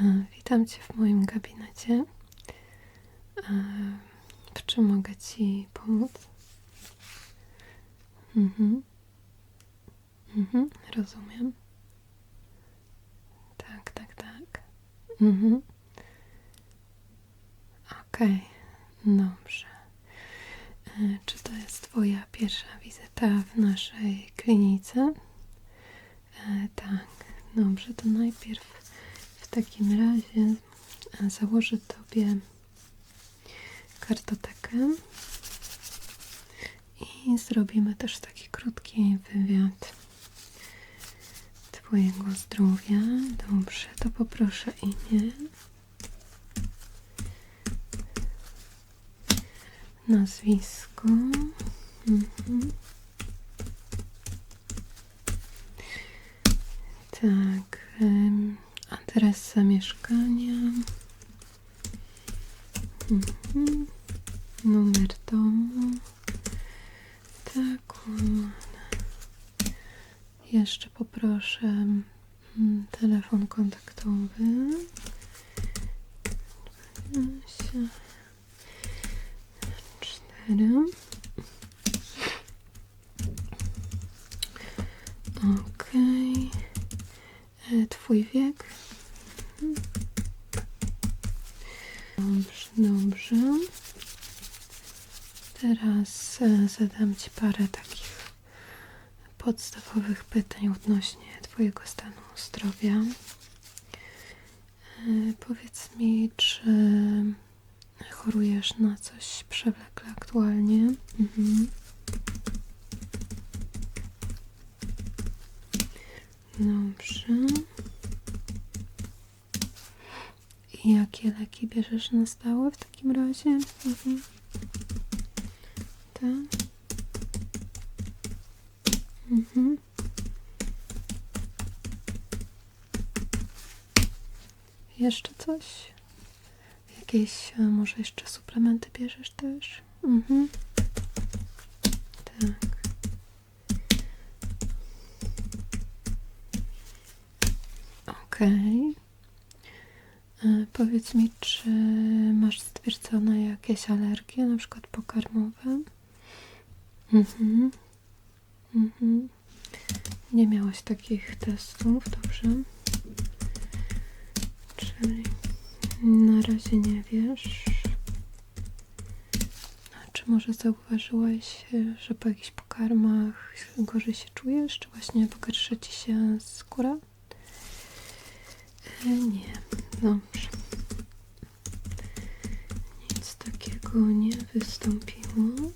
E, Witam Cię w moim gabinecie. E, W czym mogę Ci pomóc? Mhm. Mhm, rozumiem. Tak, tak, tak. Mhm. Okej, dobrze. E, Czy to jest Twoja pierwsza wizyta w naszej klinice? Tak, dobrze, to najpierw w takim razie e, założę Tobie kartotekę i zrobimy też taki krótki wywiad Twojego zdrowia. Dobrze, to poproszę imię. Nazwisko. Mhm. Tak. Adres zamieszkania. Mhm. Numer domu. Tak. Jeszcze poproszę mm, telefon kontaktowy. 12, 4. Okej. E, Twój wiek? Dobrze, dobrze. Teraz e, zadam Ci parę takich podstawowych pytań odnośnie Twojego stanu zdrowia. E, Powiedz mi, czy chorujesz na coś przewlekle aktualnie? Mhm. Dobrze. I jakie leki bierzesz na stałe w takim razie? Mhm. Tak. Mhm. Jeszcze coś? Jakieś, e, może jeszcze suplementy bierzesz też? Mhm. Tak. Okej. E, Powiedz mi, czy masz stwierdzone jakieś alergie, na przykład pokarmowe? Mhm. Mhm. Nie miałaś takich testów, dobrze? Czyli na razie nie wiesz. Czy może zauważyłaś, e, że po jakichś pokarmach gorzej się czujesz, czy właśnie pogarsza ci się skóra? Nie, dobrze. Nic takiego nie wystąpiło.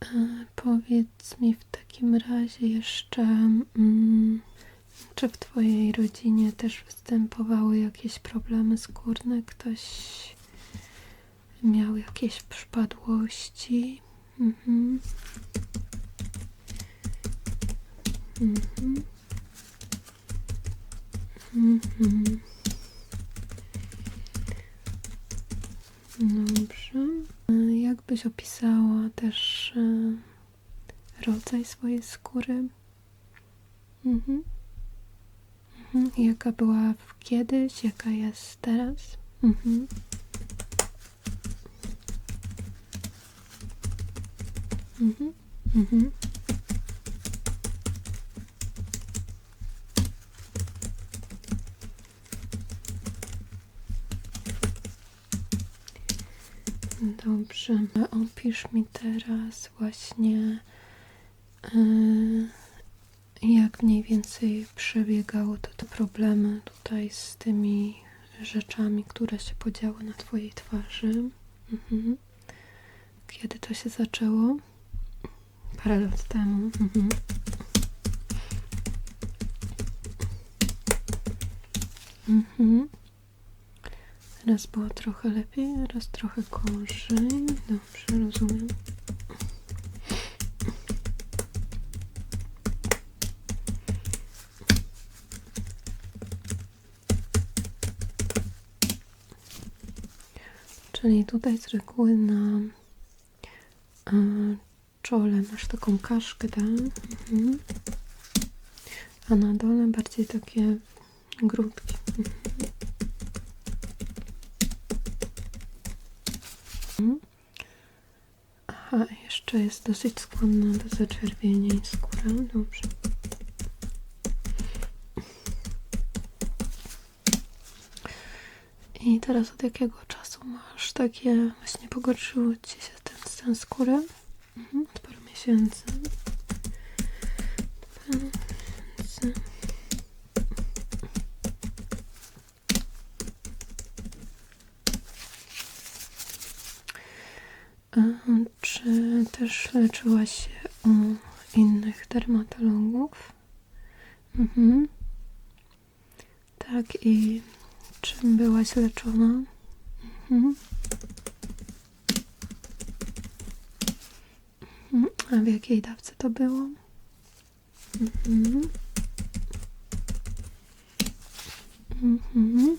E, Powiedz mi w takim razie jeszcze, mm, czy w Twojej rodzinie też występowały jakieś problemy skórne? Ktoś miał jakieś przypadłości? Mhm. Mhm. Mhm. Dobrze. E, Jak byś opisała też e, rodzaj swojej skóry? Mhm. Mhm. Jaka była kiedyś, jaka jest teraz? Mhm. Mhm. Mhm. Dobrze, opisz mi teraz właśnie, yy, jak mniej więcej przebiegało to te problemy tutaj z tymi rzeczami, które się podziały na Twojej twarzy. Mhm. Kiedy to się zaczęło? Parę lat temu. Mhm. Mhm. Raz było trochę lepiej, raz trochę gorzej. Dobrze, rozumiem. Czyli tutaj z reguły na e, czole masz taką kaszkę, tak? Mhm. a na dole bardziej takie grudki. Mhm. Aha, jeszcze jest dosyć skłonna do zaczerwienień skóra. Dobrze. I teraz od jakiego czasu masz takie, właśnie pogorszyło ci się ten stan skóry? Mhm, od paru miesięcy. Paru miesięcy. A Czy też leczyłaś się u innych dermatologów? Mhm. Tak, i czym byłaś leczona? Mhm. Mhm. A w jakiej dawce to było? Mhm. Mhm.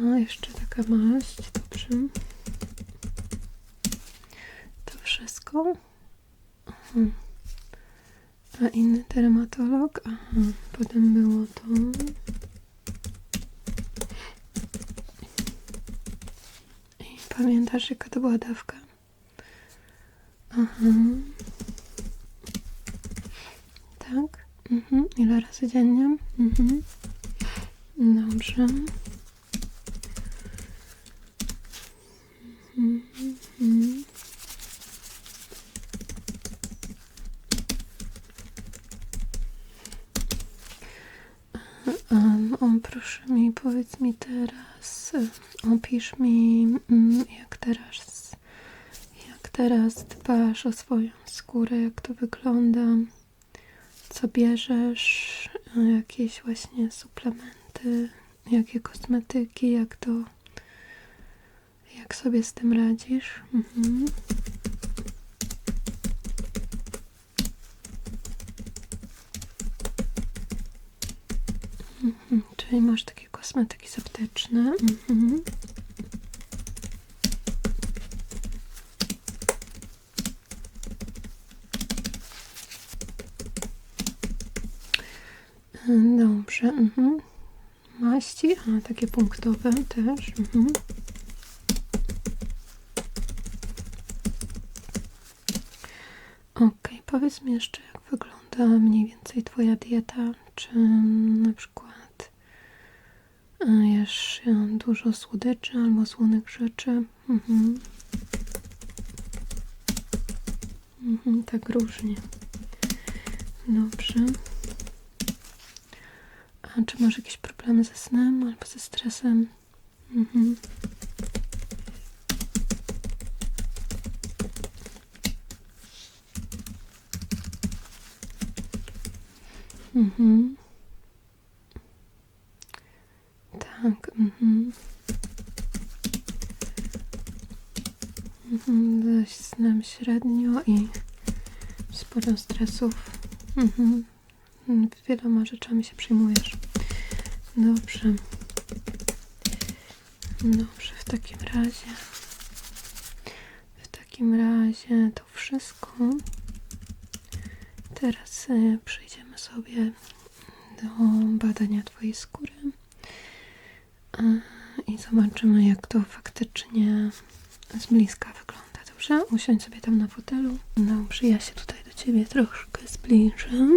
Aha, jeszcze taka maść, dobrze. To wszystko? Aha. A inny dermatolog? Aha, potem było to. I pamiętasz, jaka to była dawka? Aha. Tak? Mhm. Ile razy dziennie? Mhm. Dobrze. Mhm. Um, proszę mi, powiedz mi teraz, opisz mi, mm, jak teraz, jak teraz dbasz o swoją skórę, jak to wygląda, co bierzesz, jakieś właśnie suplementy, jakie kosmetyki, jak to, jak sobie z tym radzisz. Mhm. Mhm, czyli masz takie kosmetyki z apteczne. Mhm. Dobrze. Mhm. Maści, a takie punktowe też. Mhm. Powiedz mi jeszcze, jak wygląda mniej więcej Twoja dieta? Czy na przykład e, jesz e, dużo słodyczy albo słonych rzeczy? Mhm. Mhm, tak różnie. Dobrze. A czy masz jakieś problemy ze snem albo ze stresem? Mhm. Mhm. Tak, mhm. Mhm, ze snem średnio i sporo stresów. Mhm. Wieloma rzeczami się przejmujesz. Dobrze. Dobrze, w takim razie. W takim razie to wszystko. Teraz e, przejdziemy sobie do badania Twojej skóry i zobaczymy, jak to faktycznie z bliska wygląda. Dobrze? Usiądź sobie tam na fotelu. Dobrze, ja się tutaj do Ciebie troszkę zbliżę.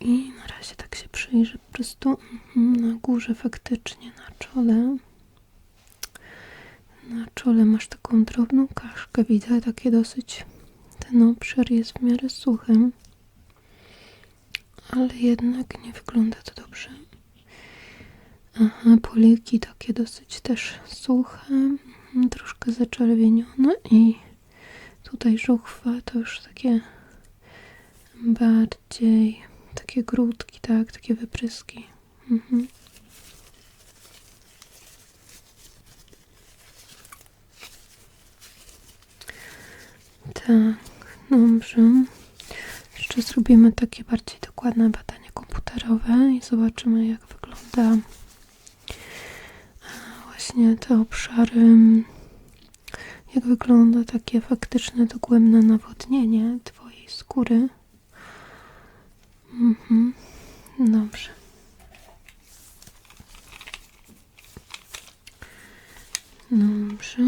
I na razie tak się przyjrzę po prostu mhm, na górze faktycznie na czole. Na czole masz taką drobną kaszkę, widzę takie dosyć ten obszar jest w miarę suchy, ale jednak nie wygląda to dobrze. Aha, poliki takie dosyć też suche, mhm, troszkę zaczerwienione i tutaj żuchwa to już takie bardziej takie grudki, tak, takie wypryski. Mhm. Tak, dobrze. Jeszcze zrobimy takie bardziej dokładne badanie komputerowe i zobaczymy, jak wygląda e, właśnie te obszary, jak wygląda takie faktyczne, dogłębne nawodnienie Twojej skóry. Mhm. Dobrze. Dobrze.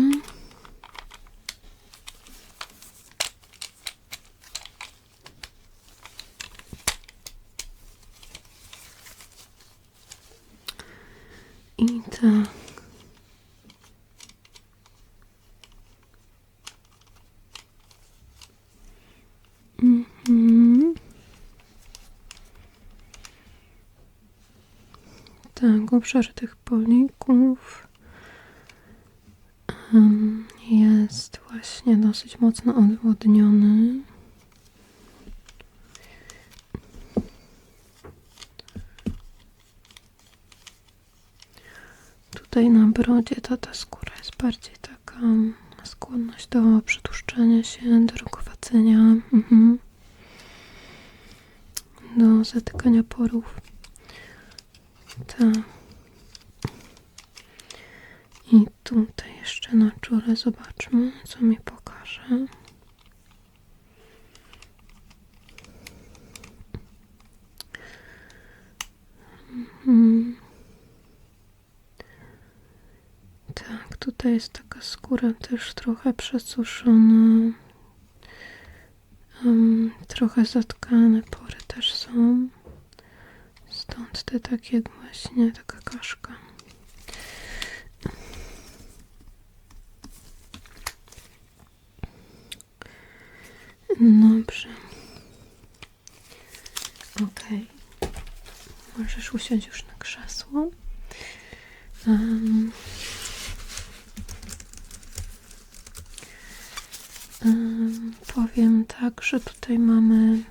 I tak. Mhm. Tak, obszar tych polików jest właśnie dosyć mocno odwodniony. Tutaj na brodzie ta, ta skóra jest bardziej taka skłonność do przetłuszczania się, do rogowacenia, mhm. do zatykania porów. Tak. I tutaj jeszcze na czole zobaczmy, co mi pokaże. Mhm. Tak, tutaj jest taka skóra też trochę przesuszona. Em, trochę zatkane pory też są. Stąd te takie właśnie, taka kaszka. Dobrze. Okej. Możesz usiąść już na krzesło. Em, powiem tak, że tutaj mamy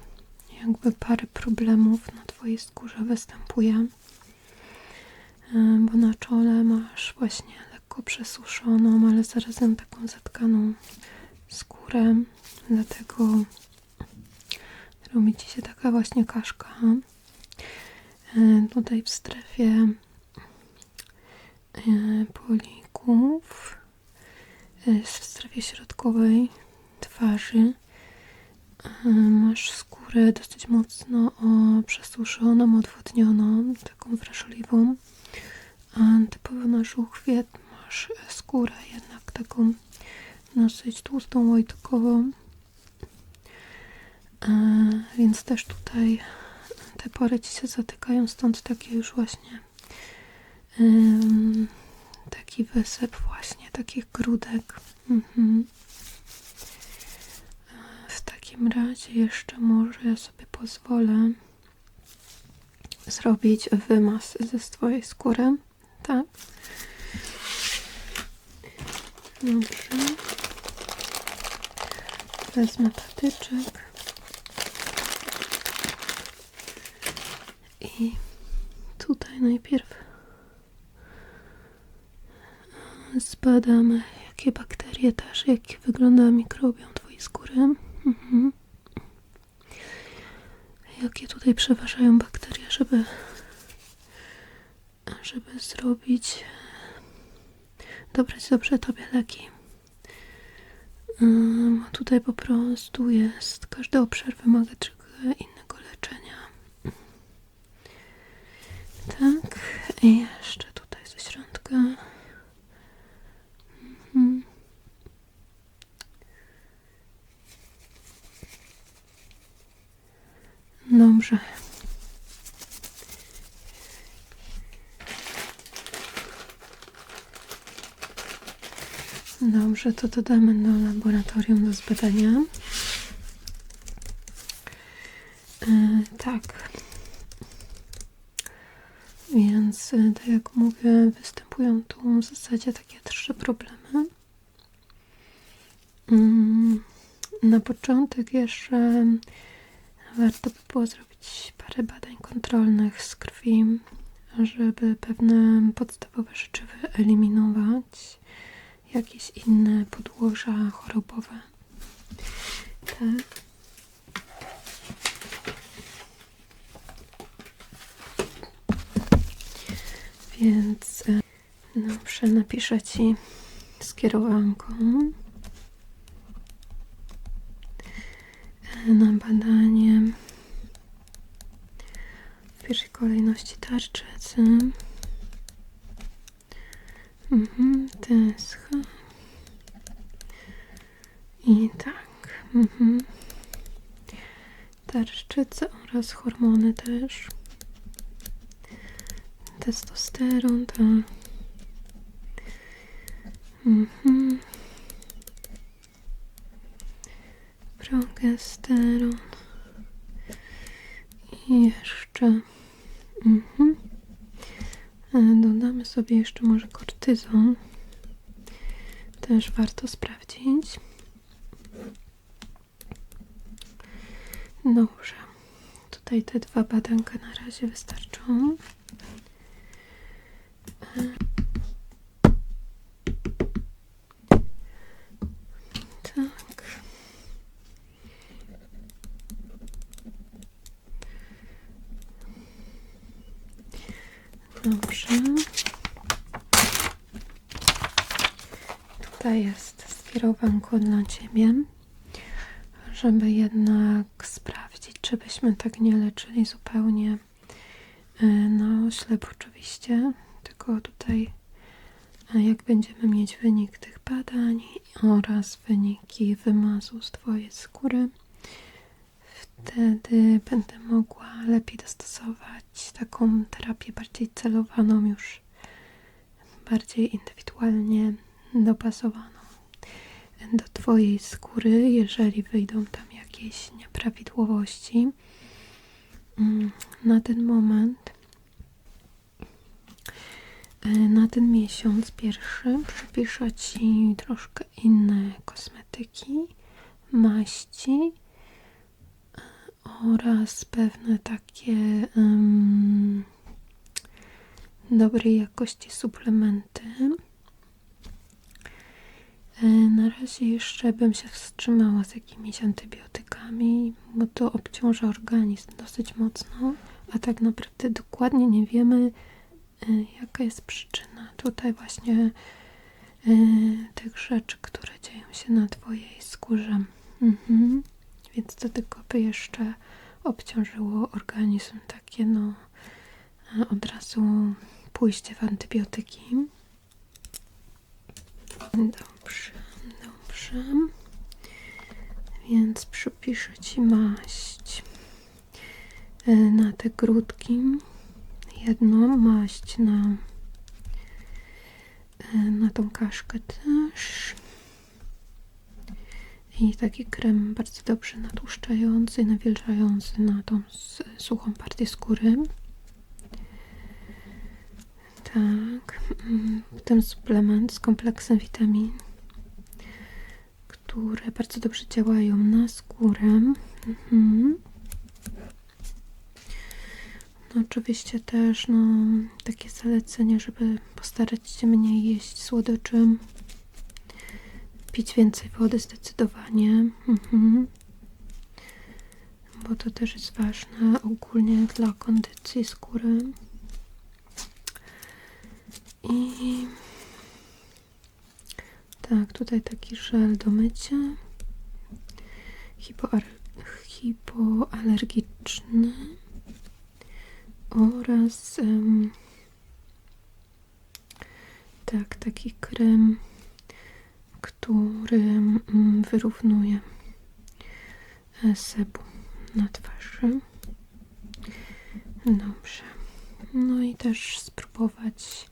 jakby parę problemów na Twojej skórze występuje. Bo na czole masz właśnie lekko przesuszoną, ale zarazem taką zatkaną skórę. Dlatego robi Ci się taka właśnie kaszka. Tutaj w strefie e, polików, e, w strefie środkowej twarzy e, masz skórę dosyć mocno przesuszoną, odwodnioną, taką wrażliwą. Typowo na żuchwie masz skórę jednak taką dosyć tłustą, łojtkową. E, więc też tutaj te pory ci się zatykają, stąd takie już właśnie taki wysyp właśnie takich grudek. Mhm. Takim razie jeszcze może ja sobie pozwolę zrobić wymaz ze swojej skóry. Tak. Dobrze. Wezmę patyczek. I tutaj najpierw zbadamy, jakie bakterie też, jak wygląda mikrobiom Twojej skóry. Jakie tutaj przeważają bakterie, żeby, żeby zrobić, dobrać dobrze Tobie leki. Ym, tutaj po prostu jest, każdy obszar wymaga trochę innego leczenia. Tak, jeszcze tutaj ze środka. Mhm. Dobrze. Dobrze, to dodamy do laboratorium do zbadania. E, tak. Więc, e, tak jak mówię, występują tu w zasadzie takie trzy problemy. Mm, Na początek jeszcze warto by było zrobić parę badań kontrolnych z krwi, żeby pewne podstawowe rzeczy wyeliminować, jakieś inne podłoża chorobowe. Te. Więc e, no, dobrze, napiszę Ci skierowanko e, na badanie w pierwszej kolejności tarczycy. Mhm, TSH. I tak. Mhm. Tarczyca oraz hormony też. Testosteron, tak. Mhm. Progesteron. I jeszcze. Mhm. E, Dodamy sobie jeszcze może kortyzon. Też warto sprawdzić. Dobrze. Tutaj te dwa badanka na razie wystarczą. Tak. Dobrze. Tutaj jest skierowanko dla Ciebie, żeby jednak sprawdzić, czy byśmy tak nie leczyli zupełnie e, na oślep oczywiście, tylko tutaj a jak będziemy mieć wynik tych badań oraz wyniki wymazu z Twojej skóry, wtedy będę mogła lepiej dostosować taką terapię bardziej celowaną, już bardziej indywidualnie dopasowaną do Twojej skóry, jeżeli wyjdą tam jakieś nieprawidłowości. Mm, Na ten moment E, Na ten miesiąc pierwszy przepiszę Ci troszkę inne kosmetyki, maści e, oraz pewne takie um, dobrej jakości suplementy. E, Na razie jeszcze bym się wstrzymała z jakimiś antybiotykami, bo to obciąża organizm dosyć mocno, a tak naprawdę dokładnie nie wiemy, y, jaka jest przyczyna tutaj właśnie y, tych rzeczy, które dzieją się na Twojej skórze. Mhm. Więc to tylko by jeszcze obciążyło organizm takie no od razu pójście w antybiotyki. Dobrze, dobrze. Więc przypiszę Ci maść y, na te grudki jedną maść na, e, na tą kaszkę też. I taki krem bardzo dobrze natłuszczający, nawilżający na tą suchą partię skóry. Tak. mm, Potem suplement z kompleksem witamin, które bardzo dobrze działają na skórę. Mhm. No, oczywiście też no, takie zalecenie, żeby postarać się mniej jeść słodyczy, pić więcej wody zdecydowanie, mhm. bo to też jest ważne ogólnie dla kondycji skóry. I tak, tutaj taki żel do mycia, hipoar- hipoalergiczny oraz em, tak, taki krem, który mm, wyrównuje e, sebum na twarzy. Dobrze. No i też spróbować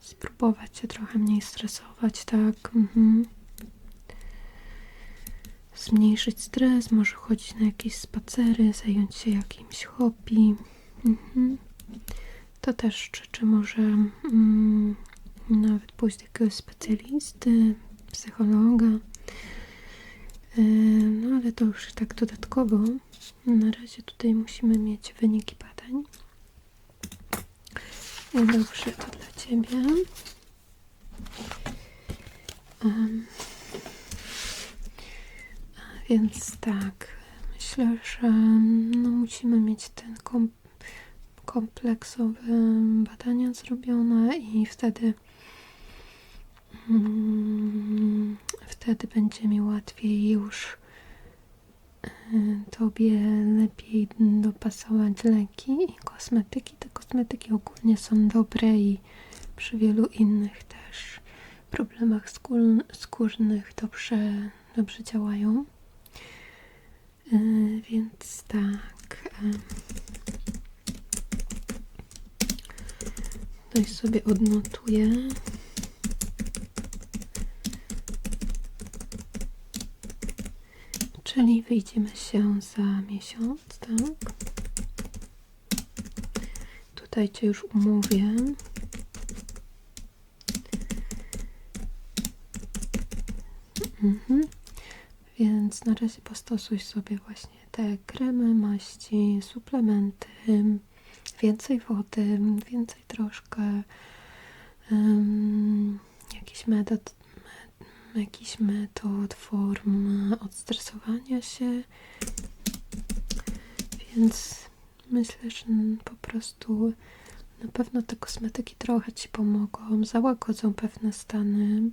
spróbować się trochę mniej stresować, tak. Mhm zmniejszyć stres, może chodzić na jakieś spacery, zająć się jakimś hobby. Mhm. To też życzy może mm, nawet pójść do jakiegoś specjalisty, psychologa. Yy, No ale to już tak dodatkowo. Na razie tutaj musimy mieć wyniki badań. Dobrze, to dla Ciebie. Em, więc tak, myślę, że no, musimy mieć ten kom kompleksowe badania zrobione i wtedy mm, wtedy będzie mi łatwiej już tobie lepiej dopasować leki i kosmetyki. Te kosmetyki ogólnie są dobre i przy wielu innych też problemach skór, skórnych dobrze, dobrze działają. Y, więc tak. y, Tutaj sobie odnotuję. Czyli wyjdziemy się za miesiąc, tak? Tutaj Cię już umówię. Mhm. Więc na razie postosuj sobie właśnie te kremy, maści, suplementy, więcej wody, więcej troszkę um, metod, me, jakiś metod, form odstresowania się. Więc myślę, że po prostu na pewno te kosmetyki trochę Ci pomogą, załagodzą pewne stany,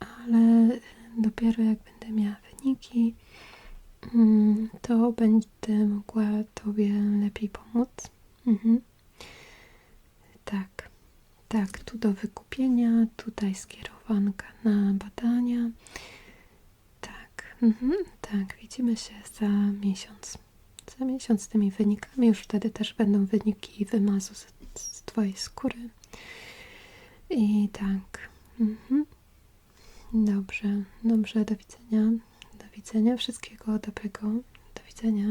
ale dopiero jak będę miała wyniki, mm, to będę mogła Tobie lepiej pomóc. Mhm. Tak, tak, tu do wykupienia, tutaj skierowanka na badania. Tak, mhm, tak, widzimy się za miesiąc. Za miesiąc z tymi wynikami, już wtedy też będą wyniki wymazu z, z Twojej skóry. I tak, mhm. Dobrze, dobrze, do widzenia. Do widzenia, wszystkiego dobrego. Do widzenia.